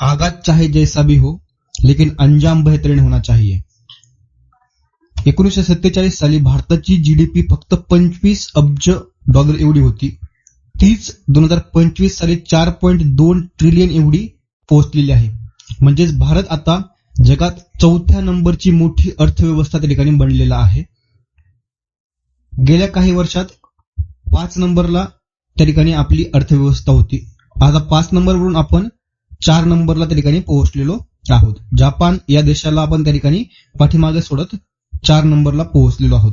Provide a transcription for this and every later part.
आगात चाहे जैसा भी हो लेकिन अंजाम बेहतरीन होना चाहिए। एकोणीसशे सत्तेचाळीस साली भारताची जीडीपी फक्त पंचवीस अब्ज डॉलर एवढी होती. तीच दोन हजार पंचवीस साली चार पॉईंट दोन ट्रिलियन एवढी पोहोचलेली आहे. म्हणजेच भारत आता जगात चौथ्या नंबरची मोठी अर्थव्यवस्था त्या ठिकाणी बनलेला आहे. गेल्या काही वर्षात पाच नंबरला त्या ठिकाणी आपली अर्थव्यवस्था होती. आता पाच नंबरवरून आपण चार नंबरला त्या ठिकाणी पोहोचलेलो आहोत. जपान या देशाला आपण त्या ठिकाणी पाठीमागे सोडत चार नंबरला पोहोचलेलो आहोत.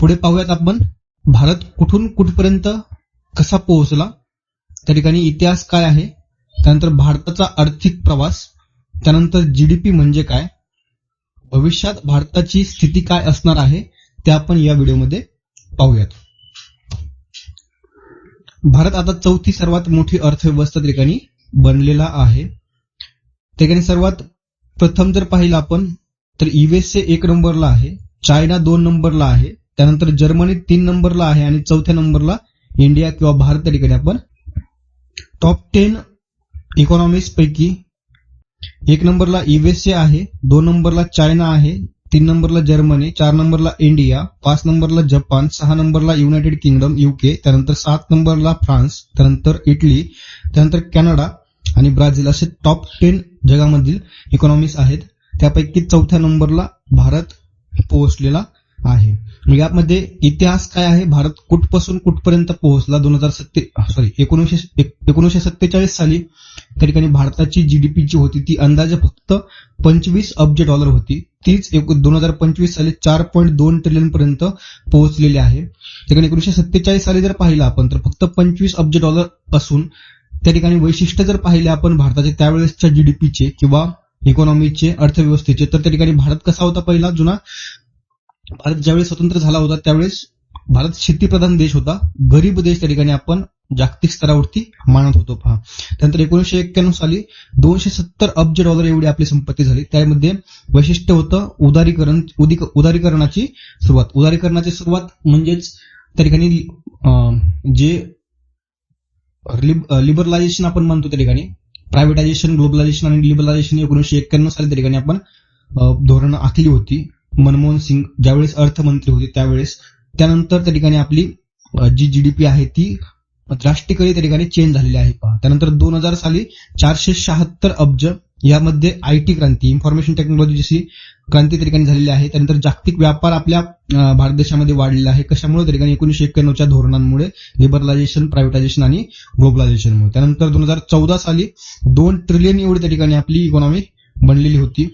पुढे पाहूयात आपण भारत कुठून कुठपर्यंत कसा पोहोचला त्या ठिकाणी इतिहास काय आहे त्यानंतर भारताचा आर्थिक प्रवास त्यानंतर जीडीपी म्हणजे काय भविष्यात भारताची स्थिती काय असणार आहे ते आपण या व्हिडिओमध्ये पाहूयात. भारत आता चौथी सर्वात मोठी अर्थव्यवस्था त्या ठिकाणी बनलेला आहे. त्या ठिकाणी सर्वात प्रथम जर पाहिलं आपण तर युएसए एक नंबरला आहे चायना दोन नंबरला आहे त्यानंतर जर्मनी तीन नंबरला आहे आणि चौथ्या नंबरला इंडिया किंवा भारत त्या ठिकाणी आपण टॉप टेन इकॉनॉमिक्स पैकी एक नंबरला युएसए आहे दोन नंबरला चायना आहे तीन नंबरला जर्मनी चार नंबरला इंडिया पाच नंबरला जपान सहा नंबरला युनायटेड किंगडम युके त्यानंतर सात नंबरला फ्रान्स त्यानंतर इटली त्यानंतर कॅनडा आणि ब्राझील असे टॉप टेन जगामधील इकॉनॉमीज आहेत. त्यापैकी चौथ्या नंबरला भारत पोहोचलेला आहे. मग यामध्ये इतिहास काय आहे? भारत कुठपासून कुठपर्यंत पोहोचला? दोन हजार सत्ते सॉरी एकोणीसशे एकोणीसशे सत्तेचाळीस साली त्या ठिकाणी भारताची जीडीपी जी होती ती अंदाजे फक्त पंचवीस अब्ज डॉलर होती. तीच दोन हजार पंचवीस साली चार पॉईंट दोन ट्रिलियन पर्यंत पोहोचलेली आहे. ठिकाणी एकोणीसशे सत्तेचाळीस साली जर पाहिलं आपण तर फक्त पंचवीस अब्ज डॉलर असून त्या ठिकाणी वैशिष्ट्य जर पाहिले आपण भारताचे त्यावेळेसच्या जीडीपीचे किंवा इकॉनॉमीचे अर्थव्यवस्थेचे तर त्या ठिकाणी भारत कसा होता पहिला? जुना भारत ज्यावेळेस स्वतंत्र झाला होता त्यावेळेस भारत शेतीप्रधान देश होता. गरीब देश त्या ठिकाणी आपण जागतिक स्तरावरती मानत होतो. पहा. त्यानंतर एकोणीशे एक्क्याण्णव साली दोनशे सत्तर अब्ज डॉलर एवढी आपली संपत्ती झाली. त्यामध्ये वैशिष्ट्य होतं उदारीकरण उदारीकरणाची सुरुवात. उदारीकरणाची सुरुवात म्हणजेच त्या ठिकाणी जे लिबरलायझेशन आपण म्हणतो त्या ठिकाणी प्रायव्हेटायझेशन ग्लोबलायझेशन आणि लिबरलायझेशन एकोणीशे एक्क्याण्णव साली त्या ठिकाणी आपण धोरणं आखली होती. मनमोहन सिंग ज्यावेळेस अर्थमंत्री होते त्यावेळेस त्यानंतर त्या ठिकाणी आपली जी जीडीपी आहे ती ड्रास्टिकली त्या ठिकाणी चेंज झालेली आहे. पहा त्यानंतर दोन हजार साली चारशे शहात्तर अब्ज यामध्ये आय टी क्रांती इन्फॉर्मेशन टेक्नॉलॉजी जशी क्रांती त्या ठिकाणी झालेली आहे त्यानंतर जागतिक व्यापार आपल्या भारत देशामध्ये वाढलेला आहे. कशामुळे? त्या ठिकाणी एकोणीशे एक्क्याण्णवच्या धोरणांमुळे लिबरलायझेशन प्रायव्हेटायझेशन आणि ग्लोबलायझेशनमुळे त्यानंतर दोन हजार चौदा साली दोन ट्रिलियन एवढी त्या ठिकाणी आपली इकॉनॉमी बनलेली होती.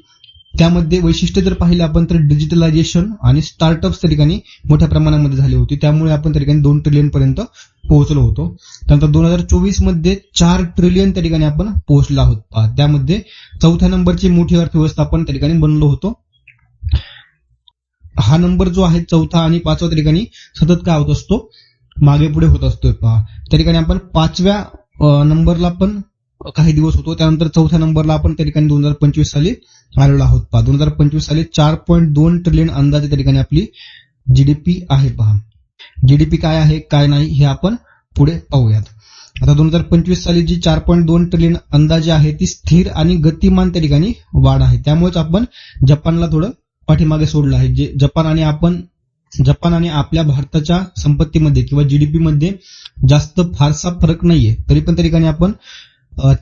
त्यामध्ये वैशिष्ट्य जर पाहिलं आपण तर डिजिटलायझेशन आणि स्टार्टअप्स त्या ठिकाणी मोठ्या प्रमाणामध्ये झाली होती. त्यामुळे आपण त्या ठिकाणी दोन ट्रिलियन पर्यंत पोहोचलो होतो. त्यानंतर दोन हजार चोवीसमध्ये चार ट्रिलियन त्या ठिकाणी आपण पोहोचला आहोत त्यामध्ये चौथ्या नंबरची मोठी अर्थव्यवस्था आपण त्या ठिकाणी बनलो होतो. हा नंबर जो आहे चौथा आणि पाचवा त्या ठिकाणी सतत काय होत असतो? मागे पुढे होत असतो पहा त्या ठिकाणी आपण पाचव्या नंबरला पण काही दिवस होतो. त्यानंतर चौथ्या नंबरला आपण त्या ठिकाणी दोन हजार पंचवीस साली आलेलो आहोत. पहा दोन हजार पंचवीस साली चार पॉईंट दोन ट्रिलियन अंदाजे त्या ठिकाणी आपली जीडीपी आहे पहा. जीडीपी काय आहे काय नाही हे आपण पुढे पाहूयात. आता दोन हजार पंचवीस साली जी चार पॉईंट दोन ट्रिलियन अंदाजे आहे ती स्थिर आणि गतिमान त्या ठिकाणी वाढ आहे. त्यामुळेच आपण जपानला थोडं पाठीमागे सोडलं आहे. जे जपान आणि आपण जपान आणि आपल्या भारताच्या संपत्तीमध्ये किंवा जीडीपी मध्ये जास्त फारसा फरक नाहीये. तरी पण त्या ठिकाणी आपण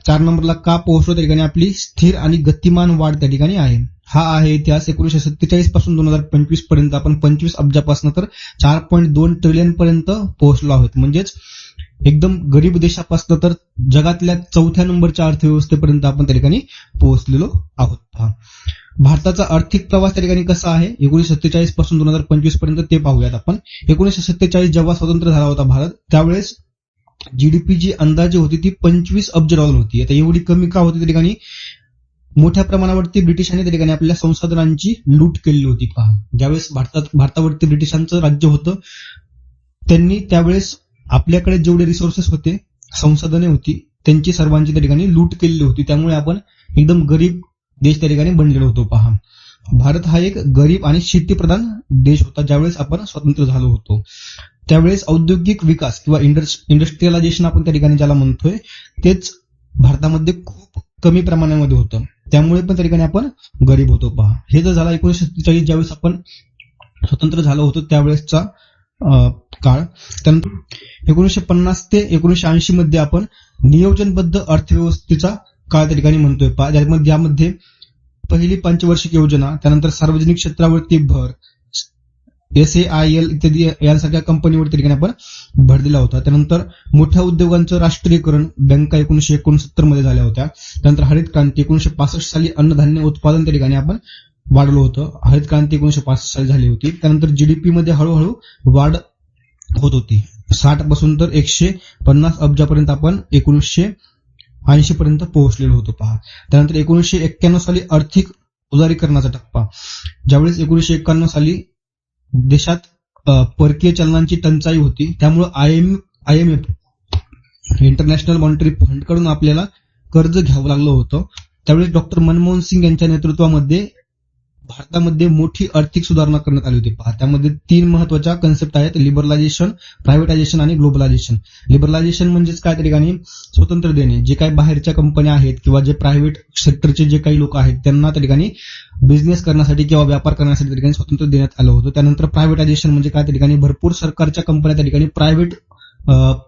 चार नंबरला का पोहोचलो त्या ठिकाणी आपली स्थिर आणि गतिमान वाढ त्या ठिकाणी आहे. हा आहे इतिहास एकोणीशे सत्तेचाळीसपासून दोन हजार पंचवीसपर्यंत आपण पंचवीस अब्जापासून तर चार पॉईंट दोन ट्रिलियन पर्यंत पोहोचलो आहोत. म्हणजेच एकदम गरीब देशापासून तर जगातल्या चौथ्या नंबरच्या अर्थव्यवस्थेपर्यंत आपण त्या ठिकाणी पोहोचलेलो आहोत. भारताचा आर्थिक प्रवास त्या ठिकाणी कसा आहे? एकोणीशे सत्तेचाळीसपासून दोन हजार पंचवीसपर्यंत ते पाहूयात आपण. एकोणीशे सत्तेचाळीस जेव्हा स्वतंत्र झाला होता भारत त्यावेळेस जीडीपी जी अंदाजे होती ती पंचवीस अब्ज डॉलर होती. आता एवढी कमी का होती त्या ठिकाणी? मोठ्या प्रमाणावरती ब्रिटिशांनी त्या ठिकाणी आपल्या संसाधनांची लूट केलेली होती. पहा ज्यावेळेस भारतात भारतावरती ब्रिटिशांचं राज्य होतं त्यांनी त्यावेळेस आपल्याकडे जेवढे रिसोर्सेस होते संसाधने होती त्यांची सर्वांची त्या ठिकाणी लूट केलेली होती. त्यामुळे आपण एकदम गरीब देश त्या ठिकाणी बनलेलो होतो. पहा भारत हा एक गरीब आणि शेतीप्रधान देश होता ज्यावेळेस आपण स्वतंत्र झालो होतो. त्यावेळेस औद्योगिक विकास किंवा इंडस्ट्रियलायझेशन आपण त्या ठिकाणी ज्याला म्हणतोय तेच भारतामध्ये खूप कमी प्रमाणामध्ये होतं. त्यामुळे पण त्या ठिकाणी आपण गरीब होतो पहा. हे जर झालं एकोणीशे सत्तेचाळीस ज्यावेळेस आपण स्वतंत्र झालो होतो त्यावेळेसचा अं, काळ. त्यानंतर एकोणीशे पन्नास ते एकोणीशे ऐंशी मध्ये आपण नियोजनबद्ध अर्थव्यवस्थेचा काळ त्या ठिकाणी म्हणतोय पहा. ज्यामध्ये यामध्ये पहिली पंचवार्षिक योजना त्यानंतर सार्वजनिक क्षेत्रावरती भर एस ए आय एल इत्यादी यांसारख्या कंपनीवर त्या ठिकाणी आपण भर दिला होता. त्यानंतर मोठ्या उद्योगांचं राष्ट्रीयकरण बँका एकोणीशे एकोणसत्तरमध्ये झाल्या होत्या. त्यानंतर हरित क्रांती एकोणीशे पासष्ट साली अन्नधान्य उत्पादन त्या ठिकाणी आपण वाढलो होतं. हरित क्रांती एकोणीशे पासष्ट साली झाली होती. त्यानंतर जीडीपी मध्ये हळूहळू वाढ होत होती. साठपासून तर एकशे पन्नास अब्जापर्यंत आपण एकोणीसशे ऐंशी पर्यंत पोहोचलेलो होतो पहा. त्यानंतर एकोणीसशे एक्क्याण्णव साली आर्थिक उदारीकरणाचा टप्पा. ज्यावेळेस एकोणीसशे एक्क्याण्णव साली देशात परकीय चलनांची टंचाई होती. त्यामुळं I M I M F international monetary फंडकडून आपल्याला कर्ज घ्यावं लागलं होतं. त्यावेळेस डॉक्टर मनमोहन सिंग यांच्या नेतृत्वामध्ये भारतामध्ये मोठी आर्थिक सुधारणा करण्यात आली होती. पहा त्यामध्ये तीन महत्त्वाच्या कन्सेप्ट आहेत. लिबरलायझेशन प्रायव्हेटायझेशन आणि ग्लोबलायझेशन लिबरलायझेशन म्हणजेच काय? ठिकाणी स्वतंत्र देणे. जे काही बाहेरच्या कंपन्या आहेत किंवा जे प्रायव्हेट सेक्टरचे जे काही लोक आहेत त्यांना त्या ठिकाणी बिझनेस करण्यासाठी किंवा व्यापार करण्यासाठी त्या ठिकाणी स्वतंत्र देण्यात आलं होतं. त्यानंतर प्रायव्हेटायझेशन म्हणजे काय? त्या ठिकाणी भरपूर सरकारच्या कंपन्या त्या ठिकाणी प्रायव्हेट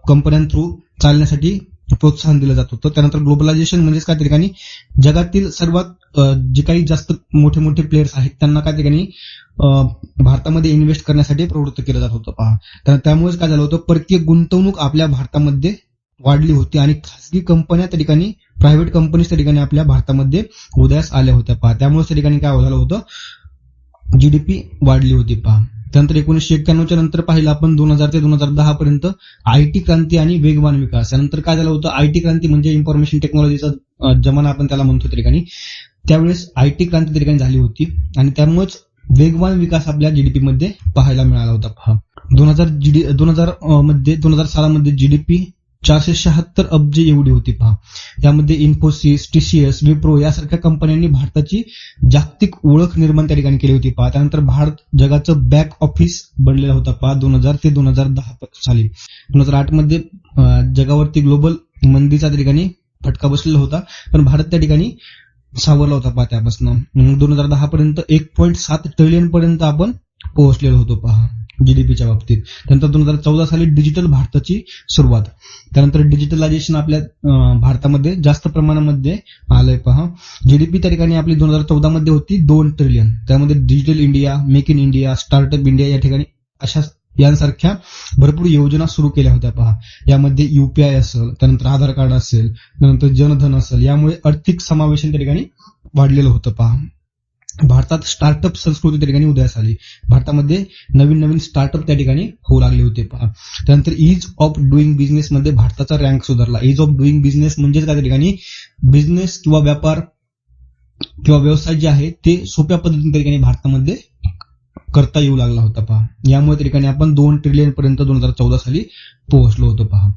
कंपन्यांथ्रू चालण्यासाठी प्रोत्साहन दिलं जात होतं. त्यानंतर ग्लोबलायझेशन म्हणजेच काय? त्या ठिकाणी जगातील सर्वात जे काही जास्त मोठे मोठे प्लेयर्स आहेत त्यांना काय ठिकाणी भारतामध्ये इन्व्हेस्ट करण्यासाठी प्रवृत्त केलं जात होतं. पहा. तर त्यामुळेच काय झालं होतं परकीय गुंतवणूक आपल्या भारतामध्ये वाढली होती आणि खासगी कंपन्या त्या ठिकाणी प्रायव्हेट कंपनीज त्या ठिकाणी आपल्या भारतामध्ये उदयास आल्या होत्या. पहा. त्यामुळे त्या ठिकाणी काय झालं होतं जीडीपी वाढली होती. पहा. त्यानंतर एकोणीसशे एक्क्याण्णवच्या नंतर पाहिलं आपण दोन हजार ते दोन हजार दहा पर्यंत आयटी क्रांती आणि वेगवान विकास. यानंतर काय झालं होतं आयटी क्रांती म्हणजे इन्फॉर्मेशन टेक्नॉलॉजीचा जमाना आपण त्याला म्हणतो त्या ठिकाणी. त्यावेळेस आयटी क्रांती त्या ठिकाणी झाली होती आणि त्यामुळेच वेगवान विकास आपल्या जीडीपी मध्ये पाहायला मिळाला होता. पहा दोन हजार जीडी दोन हजारमध्ये दोन हजार सालामध्ये जीडीपी चारशे शहात्तर अब्ज एवढी होती. पहा. यामध्ये इन्फोसिस टीसीएस विप्रो यासारख्या कंपन्यांनी भारताची जागतिक ओळख निर्माण त्या ठिकाणी केली होती. पहा. त्यानंतर भारत जगाचं बॅक ऑफिस बनलेला होता. पहा. दोन हजार ते दोन हजार दहा साली. दोन हजार आठमध्ये जगावरती ग्लोबल मंदीचा त्या ठिकाणी फटका बसलेला होता. पण भारत त्या ठिकाणी सावरला होता पहा त्यापासून दोन हजार दहा पर्यंत एक पॉईंट सात ट्रिलियन पर्यंत आपण पोहोचलेलो होतो पहा जीडीपीच्या बाबतीत. त्यानंतर दोन हजार चौदा साली डिजिटल भारताची सुरुवात. त्यानंतर डिजिटलायझेशन आपल्या भारतामध्ये जास्त प्रमाणामध्ये आलंय पहा. जीडीपी त्या ठिकाणी आपली दोन हजार चौदा मध्ये होती दोन ट्रिलियन त्यामध्ये digital India make in India startup India या ठिकाणी अशा यांसारख्या भरपूर योजना सुरू केल्या होत्या पहा. यामध्ये युपीआय असेल त्यानंतर आधार कार्ड असेल त्यानंतर जनधन असेल यामुळे आर्थिक समावेशन त्या ठिकाणी वाढलेलं होतं पहा. भारतात स्टार्टअप संस्कृती त्या ठिकाणी उदयास आली. भारतामध्ये नवीन नवीन स्टार्टअप त्या ठिकाणी होऊ लागले होते पहा. त्यानंतर इज ऑफ डुईंग बिझनेस मध्ये भारताचा रँक सुधारला. इज ऑफ डुईंग बिझनेस म्हणजेच काय त्या ठिकाणी? बिझनेस किंवा व्यापार किंवा व्यवसाय जे आहे ते सोप्या पद्धतीने त्या ठिकाणी भारतामध्ये करता येऊ लागला होता पहा. यामुळे त्या ठिकाणी आपण दोन ट्रिलियन पर्यंत दोन हजार चौदा साली पोहोचलो होतो पहा.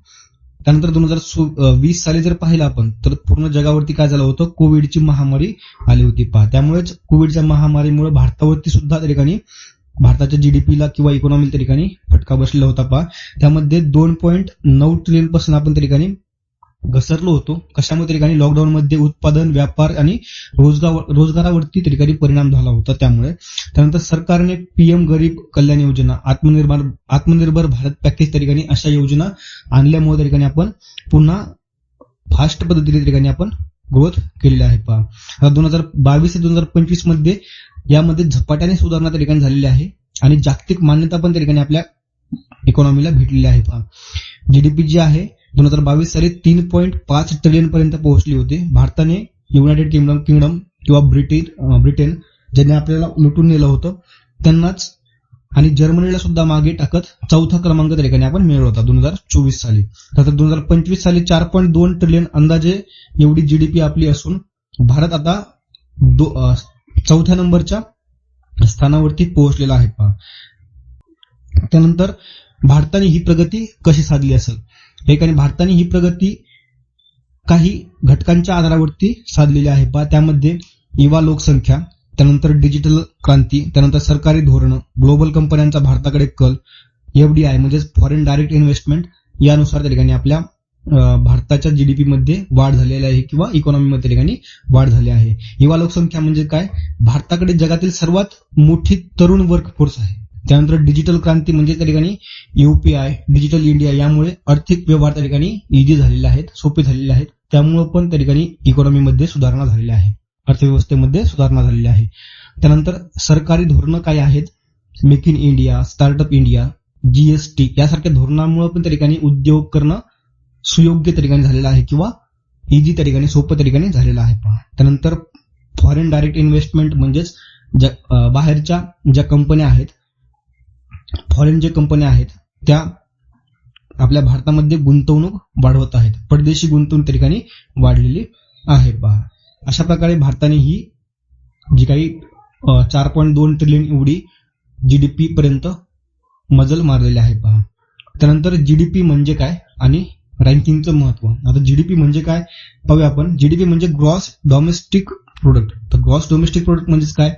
त्यानंतर दोन हजार वीस साली जर पाहिलं आपण तर पूर्ण जगावरती काय झालं होतं? कोविडची महामारी आली होती पहा. त्यामुळेच कोविडच्या महामारीमुळे भारतावरती सुद्धा त्या ठिकाणी भारताच्या जीडीपीला किंवा इकॉनॉमीला त्या ठिकाणी फटका बसलेला होता पहा. त्यामध्ये दोन पॉईंट नऊ ट्रिलियनपासून आपण त्या ठिकाणी घसरलो होतो. कशामुळे त्या ठिकाणी लॉकडाऊन मध्ये उत्पादन व्यापार आणि रोजगार रोजगारावरती त्या ठिकाणी परिणाम झाला होता त्यामुळे. त्यानंतर सरकारने पीएम गरीब कल्याण योजना आत्मनिर्भर आत्मनिर्भर भारत पॅकेज त्या ठिकाणी अशा योजना आणल्यामुळे त्या ठिकाणी आपण पुन्हा फास्ट पद्धतीने त्या ठिकाणी आपण ग्रोथ केलेली आहे पहा. दोन हजार बावीस ते दोन हजार पंचवीसमध्ये यामध्ये झपाट्याने सुधारणा त्या ठिकाणी झालेली आहे आणि जागतिक मान्यता पण त्या ठिकाणी आपल्या इकॉनॉमीला भेटलेली आहे पहा. जीडीपी जी आहे दोन हजार बावीस साली तीन पॉईंट पाच ट्रिलियन पर्यंत पोहोचली होती. भारताने युनायटेड किंगडम किंगडम किंवा ब्रिटेन ब्रिटेन ब्रिटन ज्यांनी आपल्याला लुटून नेलं होतं त्यांनाच आणि जर्मनीला सुद्धा मागे टाकत चौथा क्रमांक त्या ठिकाणी आपण मिळवला होता दोन हजार चोवीस साली. तर दोन हजार पंचवीस साली चार पॉईंट दोन ट्रिलियन अंदाजे एवढी जीडीपी आपली असून भारत आता चौथ्या नंबरच्या स्थानावरती पोहोचलेला आहे. पहा. त्यानंतर भारताने ही प्रगती कशी साधली असेल? या ठिकाणी भारताने ही प्रगती काही घटकांच्या आधारावरती साधलेली आहे. पहा त्यामध्ये युवा लोकसंख्या त्यानंतर डिजिटल क्रांती त्यानंतर सरकारी धोरणं ग्लोबल कंपन्यांचा भारताकडे कल एफडीआय म्हणजेच फॉरेन डायरेक्ट इन्व्हेस्टमेंट यानुसार त्या ठिकाणी आपल्या भारताच्या जीडीपी मध्ये वाढ झालेली आहे किंवा इकॉनॉमीमध्ये मध्ये ठिकाणी वाढ झाली आहे. युवा लोकसंख्या म्हणजे काय? भारताकडे जगातील सर्वात मोठी तरुण वर्कफोर्स आहे. त्यानंतर डिजिटल क्रांती म्हणजे त्या ठिकाणी युपीआय डिजिटल इंडिया यामुळे आर्थिक व्यवहार त्या ठिकाणी इझी झालेले आहेत सोपे झालेले आहेत. त्यामुळं पण त्या ठिकाणी इकॉनॉमीमध्ये सुधारणा झालेली आहे. अर्थव्यवस्थेमध्ये सुधारणा झालेली आहे. त्यानंतर सरकारी धोरणं काय आहेत? Make in India startup India GST यासारख्या धोरणामुळे पण त्या ठिकाणी उद्योग करणं सुयोग्य त्या ठिकाणी झालेलं आहे किंवा इझी त्या ठिकाणी सोपं त्या ठिकाणी झालेलं आहे. त्यानंतर फॉरेन डायरेक्ट इन्व्हेस्टमेंट म्हणजेच ज्या बाहेरच्या ज्या कंपन्या आहेत फॉरेन ज्या कंपन्या आहेत त्या आपल्या भारतामध्ये गुंतवणूक वाढवत आहेत. परदेशी गुंतवणूक त्या ठिकाणी वाढलेली आहे. पहा अशा प्रकारे भारताने ही जी काही चार पॉईंट दोन ट्रिलियन एवढी जी डी पी पर्यंत मजल मारलेली आहे. पहा त्यानंतर जीडीपी म्हणजे काय आणि रँकिंगचं महत्त्व. आता जी डीपी म्हणजे काय? पाहूया आपण. जी डी पी म्हणजे ग्रॉस डोमेस्टिक प्रोडक्ट तर ग्रॉस डोमेस्टिक प्रोडक्ट म्हणजेच काय?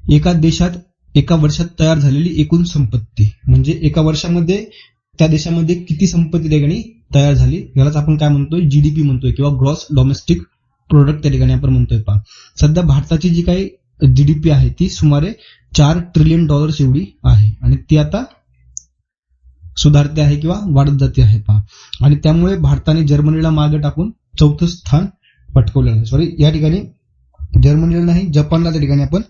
एका देशात एका वर्षात तयार झालेली एकूण संपत्ती. म्हणजे एका वर्षामध्ये त्या देशामध्ये किती संपत्ती त्या ठिकाणी तयार झाली? यालाच आपण काय म्हणतोय? जीडीपी म्हणतोय किंवा ग्रॉस डॉमेस्टिक प्रोडक्ट त्या ठिकाणी आपण म्हणतोय. पहा. सध्या भारताची जी काही जीडीपी आहे ती सुमारे चार ट्रिलियन डॉलर्स एवढी आहे. आणि ती आता सुधारते आहे किंवा वाढत जाते आहे. पहा. आणि त्यामुळे भारताने जर्मनीला मागे टाकून चौथं स्थान पटकवलेलं आहे. सॉरी या ठिकाणी जर्मनीला नाही जपानला त्या ठिकाणी आपण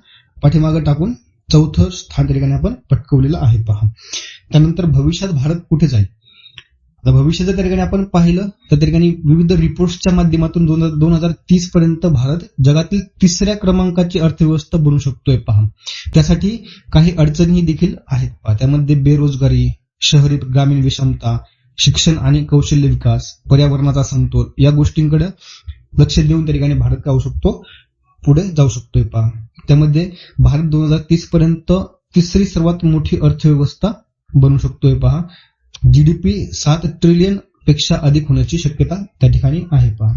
पाठीमागे टाकून चौथं स्थान त्या ठिकाणी आपण पटकवलेलं आहे पहा. त्यानंतर भविष्यात भारत कुठे जाईल? आता भविष्यात त्या ठिकाणी आपण पाहिलं तर त्या ठिकाणी विविध रिपोर्ट्सच्या माध्यमातून दोन दोन हजार तीस पर्यंत भारत जगातील तिसऱ्या क्रमांकाची अर्थव्यवस्था बनू शकतोय पहा. त्यासाठी काही अडचणी देखील आहेत पहा. त्यामध्ये बेरोजगारी शहरी ग्रामीण विषमता शिक्षण आणि कौशल्य विकास पर्यावरणाचा समतोल या गोष्टींकडे लक्ष देऊन त्या ठिकाणी भारत काय होऊ शकतो? पुढे जाऊ शकतोय पहा. त्यामध्ये भारत दोन हजार तीस पर्यंत तिसरी सर्वात मोठी अर्थव्यवस्था बनू शकतोय पहा. जीडीपी सात ट्रिलियनपेक्षा अधिक होण्याची शक्यता त्या ठिकाणी आहे पहा.